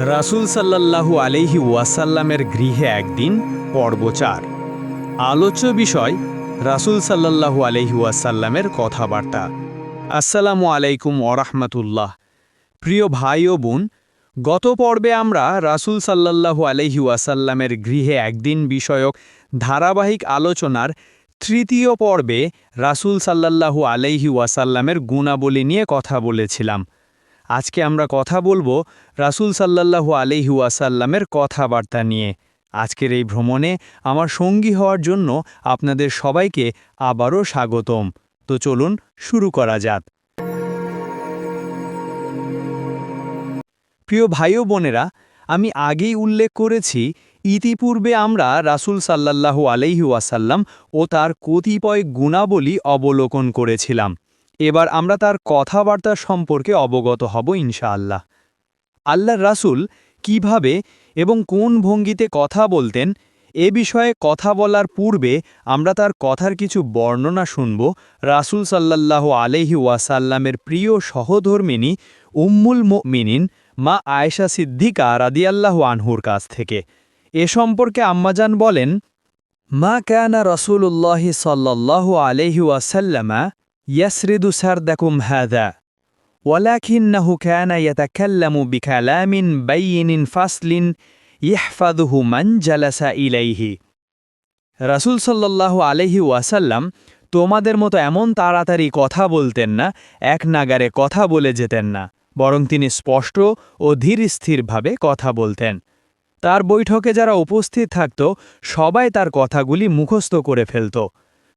রাসূল সাল্লাল্লাহু আলাইহি ওয়াসাল্লামের গৃহে একদিন পর্বচার। আলোচ্য বিষয়, রাসূল সাল্লাল্লাহু আলাইহি ওয়াসাল্লামের কথাবার্তা। আসসালামু আলাইকুম ওরহমতুল্লাহ প্রিয় ভাই ও বোন, গত পর্বে আমরা রাসূল সাল্লাল্লাহু আলাইহি ওয়াসাল্লামের গৃহে একদিন বিষয়ক ধারাবাহিক আলোচনার তৃতীয় পর্বে রাসূল সাল্লাল্লাহু আলাইহি ওয়াসাল্লামের গুণাবলী নিয়ে কথা বলেছিলাম। আজকে আমরা কথা বলব রাসূল সাল্লাল্লাহু আলাইহি ওয়াসাল্লামের কথাবার্তা নিয়ে। আজকের এই ভ্রমণে আমার সঙ্গী হওয়ার জন্য আপনাদের সবাইকে আবারও স্বাগতম। তো চলুন শুরু করা যাক। প্রিয় ভাই বোনেরা, আমি আগেই উল্লেখ করেছি, ইতিপূর্বে আমরা রাসূল সাল্লাল্লাহু আলাইহি ওয়াসাল্লাম ও তার কতিপয় গুণাবলী অবলোকন করেছিলাম। এবার আমরা তার কথাবার্তা সম্পর্কে অবগত হব ইনশাআল্লাহ। আল্লাহর রাসূল কীভাবে এবং কোন ভঙ্গিতে কথা বলতেন, এ বিষয়ে কথা বলার পূর্বে আমরা তার কথার কিছু বর্ণনা শুনব রাসূল সাল্লাল্লাহু আলাইহি ওয়াসাল্লামের প্রিয় সহধর্মিনী উম্মুল মুমিনিন মা আয়েশা সিদ্দিকা রাদিয়াল্লাহু আনহুর কাছ থেকে। এ সম্পর্কে আম্মাজান বলেন, মা কানা রসুল্লাহি সাল্লাল্লাহু আলাইহি ওয়াসাল্লামা يسرد سردكم هذا ولكنه كان يتكلم بكلام بين فصل يحفظه من جلس إليه রাসূল সাল্লাল্লাহু আলাইহি ওয়াসাল্লাম তোমাদের মতো এমন তাড়াতাড়ি কথা বলতেন না এক নাগারে কথা বলে যেতেন না বরং তিনি স্পষ্ট ও ধীরস্থিরভাবে কথা বলতেন তার বৈঠকে যারা উপস্থিত থাকত সবাই তার কথাগুলি মুখস্থ করে ফেলত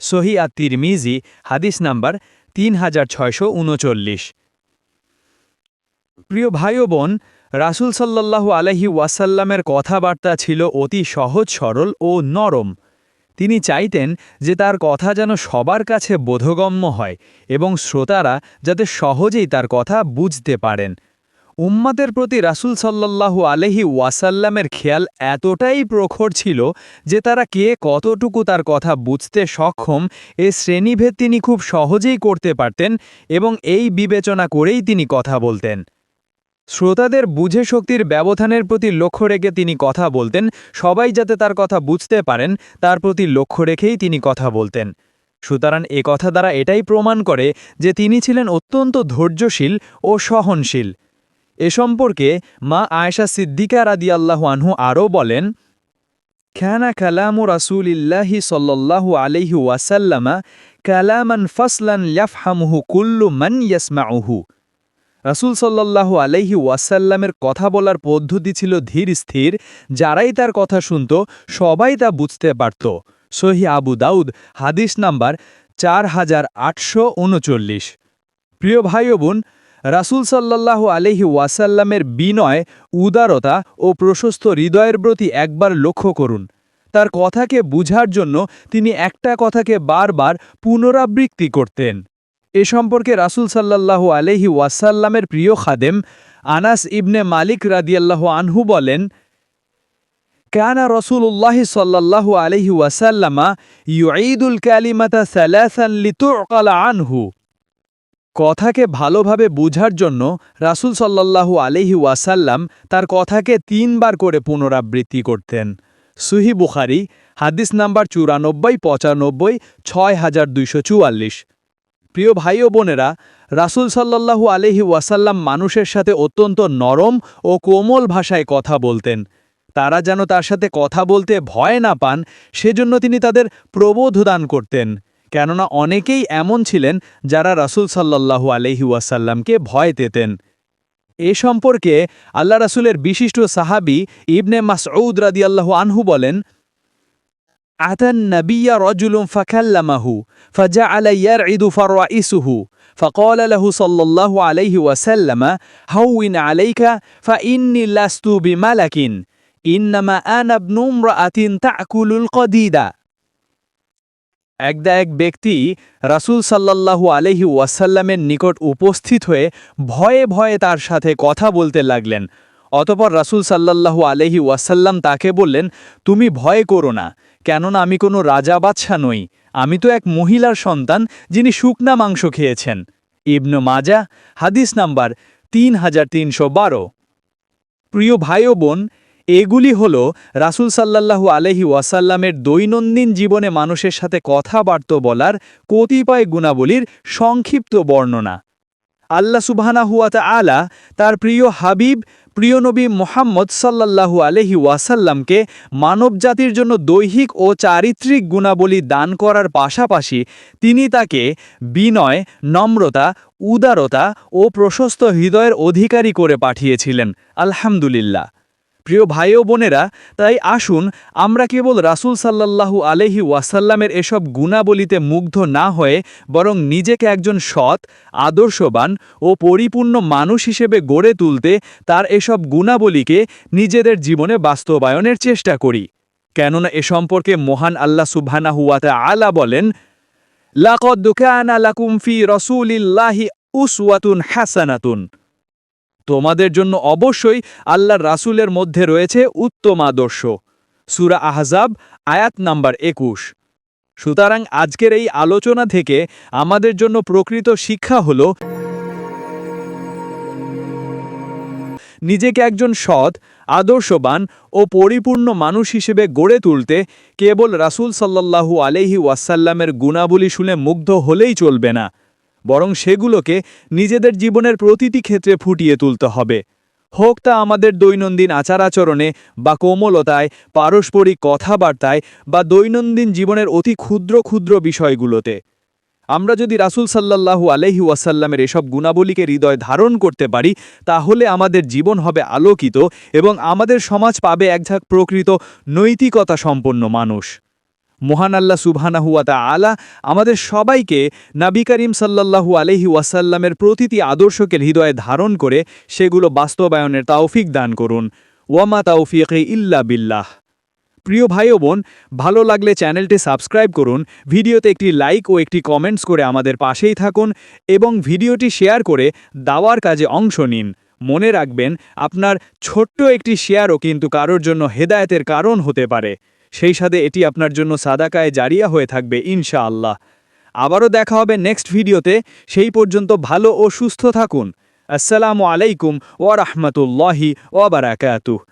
সহি আত তিরমিজি, হাদিস নাম্বার তিন হাজার ছয়শো উনচল্লিশ। প্রিয় ভাই ও বোন, রাসুল সাল্লাল্লাহু আলহি ওয়াসাল্লামের কথাবার্তা ছিল অতি সহজ, সরল ও নরম। তিনি চাইতেন যে তার কথা যেন সবার কাছে বোধগম্য হয় এবং শ্রোতারা যাতে সহজেই তার কথা বুঝতে পারেন। উম্মাদের প্রতি রাসূল সাল্লাল্লাহু আলহি ওয়াসাল্লামের খেয়াল এতটাই প্রখর ছিল যে তারা কে কতটুকু তার কথা বুঝতে সক্ষম এ শ্রেণীভেদ তিনি খুব সহজেই করতে পারতেন এবং এই বিবেচনা করেই তিনি কথা বলতেন। শ্রোতাদের বুঝে শক্তির ব্যবধানের প্রতি লক্ষ্য রেখে তিনি কথা বলতেন, সবাই যাতে তার কথা বুঝতে পারেন, তার প্রতি লক্ষ্য রেখেই তিনি কথা বলতেন। সুতরাং এ কথা দ্বারা এটাই প্রমাণ করে যে তিনি ছিলেন অত্যন্ত ধৈর্যশীল ও সহনশীল। এ সম্পর্কে মা আয়েশা সিদ্দিকা রাদিয়াল্লাহু আনহু আরও বলেন খানা কালামু রাসূলিল্লাহি সাল্লাল্লাহু আলাইহি ওয়াসাল্লামা কালামান ফাসলান ইয়াফহামুহু কুল্লু মান ইয়াসমাউহু। রাসূল সাল্লাল্লাহু আলাইহি ওয়াসাল্লামের কথা বলার পদ্ধতি ছিল ধীর স্থির, যারাই তার কথা শুনত সবাই তা বুঝতে পারত। সহি আবু দাউদ, হাদিস নাম্বার চার হাজার আটশো উনচল্লিশ। প্রিয় ভাই বোন রাসুল সাল্লাহ আলহি ওয়াসাল্লামের বিনয়, উদারতা ও প্রশস্ত হৃদয়ের প্রতি একবার লক্ষ্য করুন। তার কথাকে বুঝার জন্য তিনি একটা কথাকে বারবার পুনরাবৃত্তি করতেন। এ সম্পর্কে রাসুল সাল্লাহ আলহি ওয়াসাল্লামের প্রিয় খাদেম আনাস ইবনে মালিক রাদিয়াল্লাহ আনহু বলেন, কানা রসুল্লাহ সাল্লাহ আলহি ওয়াসাল্লামা ইউঈদুল ক্যালিমাতা সালাসান লিতুকাল আনহু। কথাকে ভালোভাবে বুঝার জন্য রাসূল সাল্লাল্লাহু আলহি ওয়াসাল্লাম তার কথাকে তিনবার করে পুনরাবৃত্তি করতেন। সুহি বুখারি, হাদিস নাম্বার চুরানব্বই, পঁচানব্বই, ছয় হাজার দুইশো চুয়াল্লিশ। প্রিয় ভাই ও বোনেরা, রাসূল সাল্লাল্লাহু আলহি ওয়াসাল্লাম মানুষের সাথে অত্যন্ত নরম ও কোমল ভাষায় কথা বলতেন। তারা যেন তার সাথে কথা বলতে ভয় না পান, সেজন্য তিনি তাদের প্রবোধদান করতেন। কেননা অনেকেই এমন ছিলেন যারা রাসূল সাল্লাল্লাহু আলহি ওয়াসাল্লামকে ভয় পেতেন এ সম্পর্কে আল্লাহ রাসূলের বিশিষ্ট সাহাবি ইবনে মাসউদ রাদিয়াল্লাহু আনহু বলেন আতান নবিয়া রজুলুম ফাকাল্লামাহু فجعل يرعد فرائسه فقال له صلى الله عليه وسلم هون عليك فإني لست بملك إنما أنا ابن امرأة تأكل القديد একদা এক ব্যক্তি রাসূল সাল্লাল্লাহু আলহি ওয়াসাল্লামের নিকট উপস্থিত হয়ে ভয়ে ভয়ে তার সাথে কথা বলতে লাগলেন। অতপর রাসূল সাল্লাল্লাহু আলহি ওয়াসাল্লাম তাকে বললেন, তুমি ভয় করো না, কেননা আমি কোনো রাজা বাদশা নই। আমি তো এক মহিলার সন্তান যিনি শুকনা মাংস খেয়েছেন। ইবনু মাজা হাদিস নাম্বার তিন হাজার তিনশো বারো। প্রিয় ভাই বোন এগুলি হল রাসূল সাল্লাল্লাহু আলহি ওয়াসাল্লামের দৈনন্দিন জীবনে মানুষের সাথে কথাবার্তা বলার কতিপয় গুণাবলীর সংক্ষিপ্ত বর্ণনা। আল্লাহ সুবহানাহুয়া আলা তার প্রিয় হাবিব, প্রিয় নবী মোহাম্মদ সাল্লাল্লাহু আলহি ওয়াসাল্লামকে মানবজাতির জন্য দৈহিক ও চারিত্রিক গুণাবলী দান করার পাশাপাশি তিনি তাকে বিনয়, নম্রতা, উদারতা ও প্রশস্ত হৃদয়ের অধিকারী করে পাঠিয়েছিলেন। আলহামদুলিল্লাহ। প্রিয় ভাই ও বোনেরা, তাই আসুন আমরা কেবল রাসূল সাল্লাল্লাহু আলহি ওয়াসাল্লামের এসব গুণাবলিতে মুগ্ধ না হয়ে বরং নিজেকে একজন সৎ, আদর্শবান ও পরিপূর্ণ মানুষ হিসেবে গড়ে তুলতে তার এসব গুণাবলীকে নিজেদের জীবনে বাস্তবায়নের চেষ্টা করি। কেননা এ সম্পর্কে মহান আল্লাহ সুবহানাহুয়াতা আলা বলেন, লাকদ কানা লাকুম রসুলিল্লাহি উসওয়াতুন হাসানাতুন। তোমাদের জন্য অবশ্যই আল্লাহর রাসূলের মধ্যে রয়েছে উত্তম আদর্শ। সুরা আহজাব, আয়াত নাম্বার একুশ। সুতরাং আজকের এই আলোচনা থেকে আমাদের জন্য প্রকৃত শিক্ষা হল, নিজেকে একজন সৎ, আদর্শবান ও পরিপূর্ণ মানুষ হিসেবে গড়ে তুলতে কেবল রাসূল সাল্লাল্লাহু আলহি ওয়াসাল্লামের গুণাবলী শুনে মুগ্ধ হলেই চলবে না। বরং সেগুলোকে নিজেদের জীবনের প্রতিটি ক্ষেত্রে ফুটিয়ে তুলতে হবে। হোক তা আমাদের দৈনন্দিন আচার আচরণে বা কোমলতায়, পারস্পরিক কথাবার্তায় বা দৈনন্দিন জীবনের অতি ক্ষুদ্র ক্ষুদ্র বিষয়গুলোতে। আমরা যদি রাসূল সাল্লাল্লাহু আলহি ওয়াসাল্লামের এসব গুণাবলীকে হৃদয় ধারণ করতে পারি, তাহলে আমাদের জীবন হবে আলোকিত এবং আমাদের সমাজ পাবে একঝাক প্রকৃত নৈতিকতা সম্পন্ন মানুষ। মহান আল্লাহ সুবহানাহুয়াতা আলা আমাদের সবাইকে নাবি করিম সাল্লাল্লাহু আলহি ওয়াসাল্লামের প্রতিটি আদর্শকে হৃদয়ে ধারণ করে সেগুলো বাস্তবায়নের তাওফিক দান করুন। ওয়ামা তাওফিক ইল্লা বিল্লাহ। প্রিয় ভাই বোন, ভালো লাগলে চ্যানেলটি সাবস্ক্রাইব করুন, ভিডিওতে একটি লাইক ও একটি কমেন্টস করে আমাদের পাশেই থাকুন এবং ভিডিওটি শেয়ার করে দাওয়ার কাজে অংশ নিন। মনে রাখবেন, আপনার ছোট্ট একটি শেয়ারও কিন্তু কারোর জন্য হেদায়েতের কারণ হতে পারে। সেই সাথে এটি আপনার জন্য সাদাকায় জারিয়া হয়ে থাকবে, ইনশাআল্লাহ। আবারও দেখা হবে নেক্সট ভিডিওতে। সেই পর্যন্ত ভালো ও সুস্থ থাকুন। আসসালামু আলাইকুম ওয়া রাহমাতুল্লাহি ওয়া বারাকাতুহু।